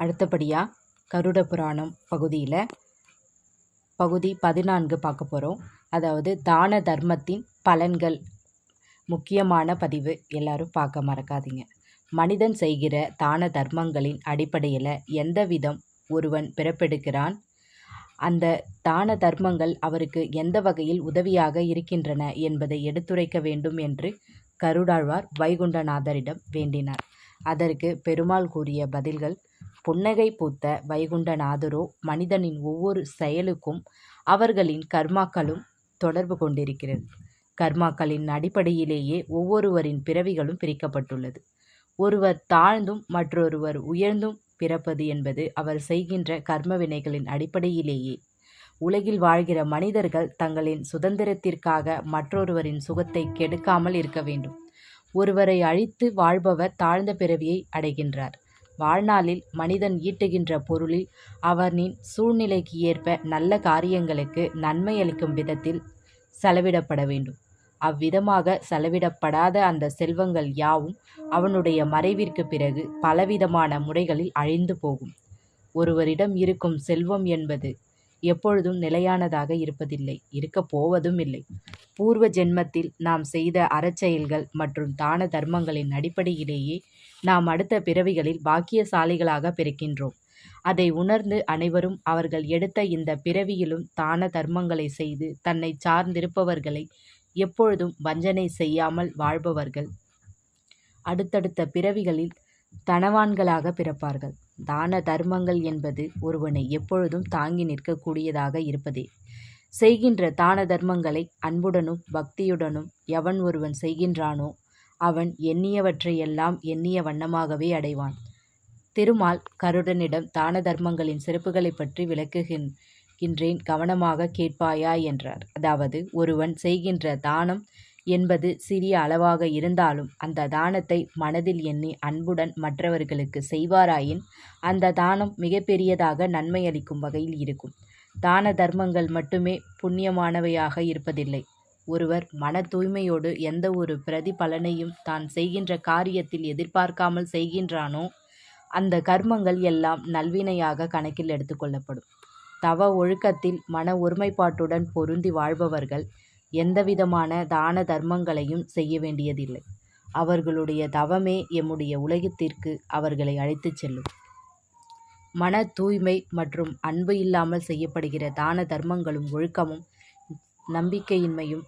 அடுத்தபடியாக கருட புராணம் பகுதியில் பகுதி பதினான்கு பார்க்க போகிறோம் அதாவது தான தர்மத்தின் பலன்கள். முக்கியமான பதிவு. எல்லாரும் பார்க்க மறக்காதீங்க. மனிதன் செய்கிற தான தர்மங்களின் அடிப்படையில் எந்த விதம் ஒருவன் பிறப்பெடுக்கிறான்? அந்த தான தர்மங்கள் அவருக்கு எந்த வகையில் உதவியாக இருக்கின்றன என்பதை எடுத்துரைக்க வேண்டும் என்று கருடாழ்வார் வைகுண்டநாதரிடம் வேண்டினார். அதற்கு பெருமாள் கூறிய பதில்கள் புன்னகை பூத்த வைகுண்டநாதரோ மனிதனின் ஒவ்வொரு செயலுக்கும் அவர்களின் கர்மாக்களும் தொடர்பு கொண்டிருக்கிறது. கர்மாக்களின் அடிப்படையிலேயே ஒவ்வொருவரின் பிறவிகளும் பிரிக்கப்பட்டுள்ளது. ஒருவர் தாழ்ந்தும் மற்றொருவர் உயர்ந்தும் பிறப்பது என்பது அவர் செய்கின்ற கர்ம வினைகளின் அடிப்படையிலேயே. உலகில் வாழ்கிற மனிதர்கள் தங்களின் சுதந்திரத்திற்காக மற்றொருவரின் சுகத்தை கெடுக்காமல் இருக்க வேண்டும். ஒருவரை அழித்து வாழ்பவர் தாழ்ந்த பிறவியை அடைகின்றார். வாழ்நாளில் மனிதன் ஈட்டுகின்ற பொருளில் அவனின் சூழ்நிலைக்கு ஏற்ப நல்ல காரியங்களுக்கு நன்மை அளிக்கும் விதத்தில் செலவிடப்பட வேண்டும். அவ்விதமாக செலவிடப்படாத அந்த செல்வங்கள் யாவும் அவனுடைய மறைவிற்கு பிறகு பலவிதமான முறைகளில் அழிந்து போகும். ஒருவரிடம் இருக்கும் செல்வம் என்பது எப்பொழுதும் நிலையானதாக இருப்பதில்லை இருக்கப் போவதும் இல்லை பூர்வ ஜென்மத்தில் நாம் செய்த அறச்செயல்கள் மற்றும் தான தர்மங்களின் அடிப்படையிலேயே நாம் அடுத்த பிறவிகளில் பாக்கியசாலிகளாக பிறக்கின்றோம். அதை உணர்ந்து அனைவரும் அவர்கள் எடுத்த இந்த பிறவியிலும் தான தர்மங்களை செய்து தன்னை சார்ந்திருப்பவர்களை எப்பொழுதும் வஞ்சனை செய்யாமல் வாழ்பவர்கள் அடுத்தடுத்த பிறவிகளில் தனவான்களாக பிறப்பார்கள். தான தர்மங்கள் என்பது ஒருவனை எப்பொழுதும் தாங்கி நிற்கக்கூடியதாக இருப்பதே. செய்கின்ற தான தர்மங்களை அன்புடனும் பக்தியுடனும் எவன் ஒருவன் செய்கின்றானோ அவன் எண்ணியவற்றையெல்லாம் எண்ணிய வண்ணமாகவே அடைவான். திருமால் கருடனிடம் தான தர்மங்களின் சிறப்புகளை பற்றி விளக்குகின்றேன் கவனமாக கேட்பாயா? என்றார். அதாவது ஒருவன் செய்கின்ற தானம் என்பது சிறிய அளவாக இருந்தாலும் அந்த தானத்தை மனதில் எண்ணி அன்புடன் மற்றவர்களுக்கு செய்வாராயின் அந்த தானம் மிகப்பெரியதாக நன்மையளிக்கும் வகையில் இருக்கும். தான தர்மங்கள் மட்டுமே புண்ணியமானவையாக இருப்பதில்லை. ஒருவர் மன தூய்மையோடு எந்த ஒரு பிரதிபலனையும் தான் செய்கின்ற காரியத்தில் எதிர்பார்க்காமல் செய்கின்றானோ அந்த கர்மங்கள் எல்லாம் நல்வினையாக கணக்கில் எடுத்துக்கொள்ளப்படும் தவ ஒழுக்கத்தில் மன ஒருமைப்பாட்டுடன் பொருந்தி வாழ்பவர்கள் எந்தவிதமான தான தர்மங்களையும் செய்ய வேண்டியதில்லை. அவர்களுடைய தவமே எம்முடைய உலகத்திற்கு அவர்களை அழைத்துச் செல்லும். மன தூய்மை மற்றும் அன்பு இல்லாமல் செய்யப்படுகிற தான தர்மங்களும் ஒழுக்கமும் நம்பிக்கையின்மையும்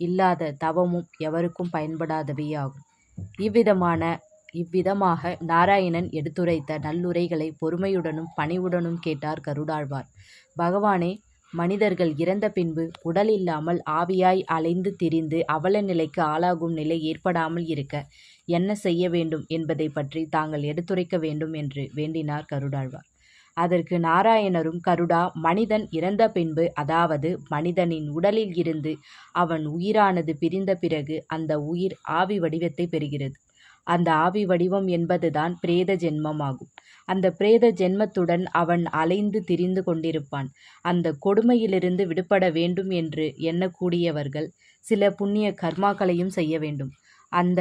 இல்லாத தவமும் எவருக்கும் பயன்படாதவையாகும் இவ்விதமான இவ்விதமாக நாராயணன் எடுத்துரைத்த நல்லுரைகளை பொறுமையுடனும் பணிவுடனும் கேட்டார் கருடாழ்வார். பகவானே மனிதர்கள் இறந்த பின்பு உடல் இல்லாமல் ஆவியாய் அலைந்து திரிந்து அவல நிலைக்கு ஆளாகும் நிலை ஏற்படாமல் இருக்க என்ன செய்ய வேண்டும் என்பதை பற்றி தாங்கள் எடுத்துரைக்க வேண்டும் என்று வேண்டினார் கருடாழ்வார். அதற்கு நாராயணரும் கருடா மனிதன் இறந்த பின்பு அதாவது மனிதனின் உடலில் இருந்து அவன் உயிரானது பிரிந்த பிறகு அந்த உயிர் ஆவி வடிவத்தை பெறுகிறது. அந்த ஆவி வடிவம் என்பதுதான் பிரேத ஜென்மமாகும். அந்த பிரேத ஜென்மத்துடன் அவன் அலைந்து திரிந்து கொண்டிருப்பான். அந்த கொடுமையிலிருந்து விடுபட வேண்டும் என்று எண்ணக்கூடியவர்கள் சில புண்ணிய கர்மாக்களையும் செய்ய வேண்டும். அந்த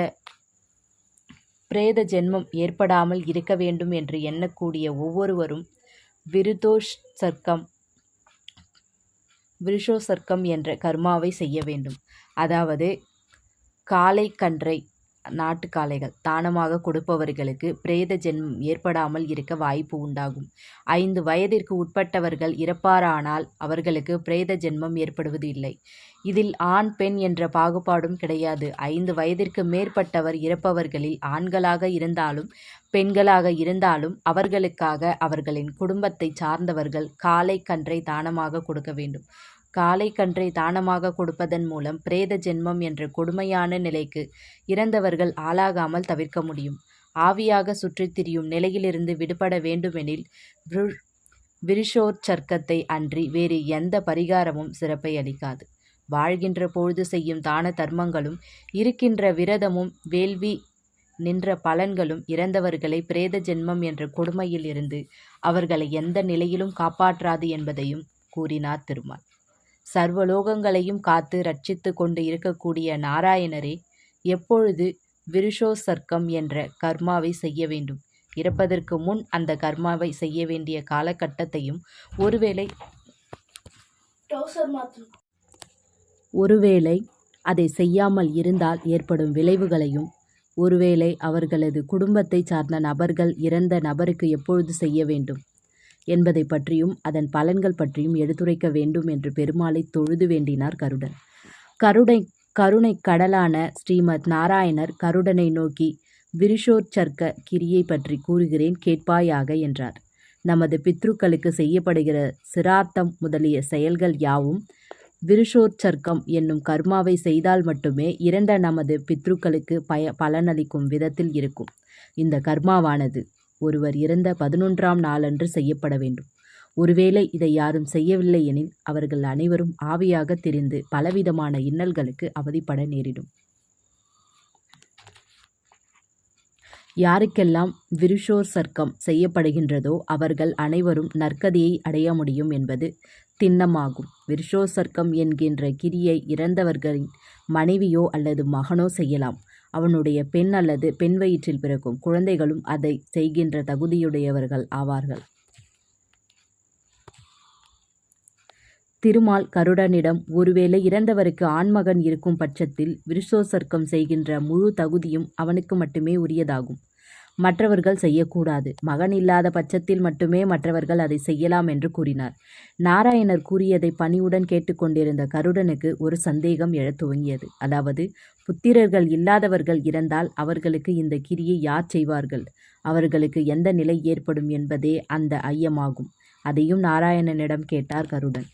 பிரேத ஜென்மம் ஏற்படாமல் இருக்க வேண்டும் என்று எண்ணக்கூடிய ஒவ்வொருவரும் விருதோஷ் சர்க்கம் விருஷோசர்க்கம் என்ற கர்மாவை செய்ய வேண்டும். அதாவது காளை கன்றை நாட்டுக்காலைகள். தானமாக கொடுப்பவர்களுக்கு பிரேத ஜென்மம் ஏற்படாமல் இருக்க வாய்ப்பு உண்டாகும். ஐந்து வயதிற்கு உட்பட்டவர்கள் இறப்பாரானால் அவர்களுக்கு பிரேத ஜென்மம் ஏற்படுவது இல்லை. இதில் ஆண் பெண் என்ற பாகுபாடும் கிடையாது. ஐந்து வயதிற்கு மேற்பட்டவர் இறப்பவர்களில் ஆண்களாக இருந்தாலும் பெண்களாக இருந்தாலும் அவர்களுக்காக அவர்களின் குடும்பத்தை சார்ந்தவர்கள் காலை கன்றை தானமாக கொடுக்க வேண்டும். காளை கன்றை தானமாக கொடுப்பதன் மூலம் பிரேத ஜென்மம் என்ற கொடுமையான நிலைக்கு இறந்தவர்கள் ஆளாகாமல் தவிர்க்க முடியும். ஆவியாக சுற்றித் திரியும் நிலையிலிருந்து விடுபட வேண்டுமெனில் விருஷோற்சர்க்கத்தை அன்றி வேறு எந்த பரிகாரமும் சிறப்பை அளிக்காது. வாழ்கின்ற பொழுது செய்யும் தான தர்மங்களும் இருக்கின்ற விரதமும் வேள்வி நின்ற பலன்களும் இறந்தவர்களை பிரேத ஜென்மம் என்ற கொடுமையில் இருந்து அவர்களை எந்த நிலையிலும் காப்பாற்றாது என்பதையும் கூறினார் திருமால். சர்வலோகங்களையும் காத்து ரட்சித்து கொண்டு இருக்கக்கூடிய நாராயணரே எப்பொழுது விருஷோசர்க்கம் என்ற கர்மாவை செய்ய வேண்டும்? இறப்பதற்கு முன் அந்த கர்மாவை செய்ய வேண்டிய காலகட்டத்தையும் ஒருவேளை ஒருவேளை அதை செய்யாமல் இருந்தால் ஏற்படும் விளைவுகளையும் ஒருவேளை அவர்களது குடும்பத்தை சார்ந்த நபர்கள் இறந்த நபருக்கு எப்பொழுது செய்ய வேண்டும்? என்பதை பற்றியும் அதன் பலன்கள் பற்றியும் எடுத்துரைக்க வேண்டும் என்று பெருமாளை தொழுது வேண்டினார் கருடன். கருடை கருணை கடலான ஸ்ரீமத் நாராயணர் கருடனை நோக்கி விருஷோற்சர்க்க கிரியை பற்றி கூறுகிறேன் கேட்பாயாக என்றார். நமது பித்ருக்களுக்கு செய்யப்படுகிற சிரார்த்தம் முதலிய செயல்கள் யாவும் விருஷோற்சர்க்கம் என்னும் கர்மாவை செய்தால் மட்டுமே இறந்த நமது பித்ருக்களுக்கு பய பலனளிக்கும் விதத்தில் இருக்கும். இந்த கர்மாவானது ஒருவர் இறந்த பதினொன்றாம் நாளன்று செய்யப்பட வேண்டும். ஒருவேளை இதை யாரும் செய்யவில்லை எனில் அவர்கள் அனைவரும் ஆவியாக திரிந்து பலவிதமான இன்னல்களுக்கு அவதிப்பட நேரிடும். யாருக்கெல்லாம் விருஷோர் சர்க்கம் செய்யப்படுகின்றதோ அவர்கள் அனைவரும் நற்கதியை அடைய முடியும் என்பது திண்ணமாகும். விருஷோசர்க்கம் என்கின்ற கிரியை இறந்தவர்களின் மனைவியோ அல்லது மகனோ செய்யலாம். அவனுடைய பெண் அல்லது பெண் வயிற்றில் பிறக்கும் குழந்தைகளும் அதை செய்கின்ற தகுதியுடையவர்கள் ஆவார்கள். திருமால் கருடனிடம் ஒருவேளை இறந்தவருக்கு ஆண்மகன் இருக்கும் பட்சத்தில் விருஷோசர்க்கம் செய்கின்ற முழு தகுதியும் அவனுக்கு மட்டுமே உரியதாகும். மற்றவர்கள் செய்யக்கூடாது. மகன் இல்லாத பட்சத்தில் மட்டுமே மற்றவர்கள் அதை செய்யலாம் என்று கூறினார். நாராயணர் கூறியதை பணிவுடன் கேட்டுக்கொண்டிருந்த கருடனுக்கு ஒரு சந்தேகம் எழத் துவங்கியது. அதாவது புத்திரர்கள் இல்லாதவர்கள் இறந்தால் அவர்களுக்கு இந்த கிரியை யார் செய்வார்கள்? அவர்களுக்கு எந்த நிலை ஏற்படும் என்பதே அந்த ஐயமாகும். அதையும் நாராயணனிடம் கேட்டார் கருடன்.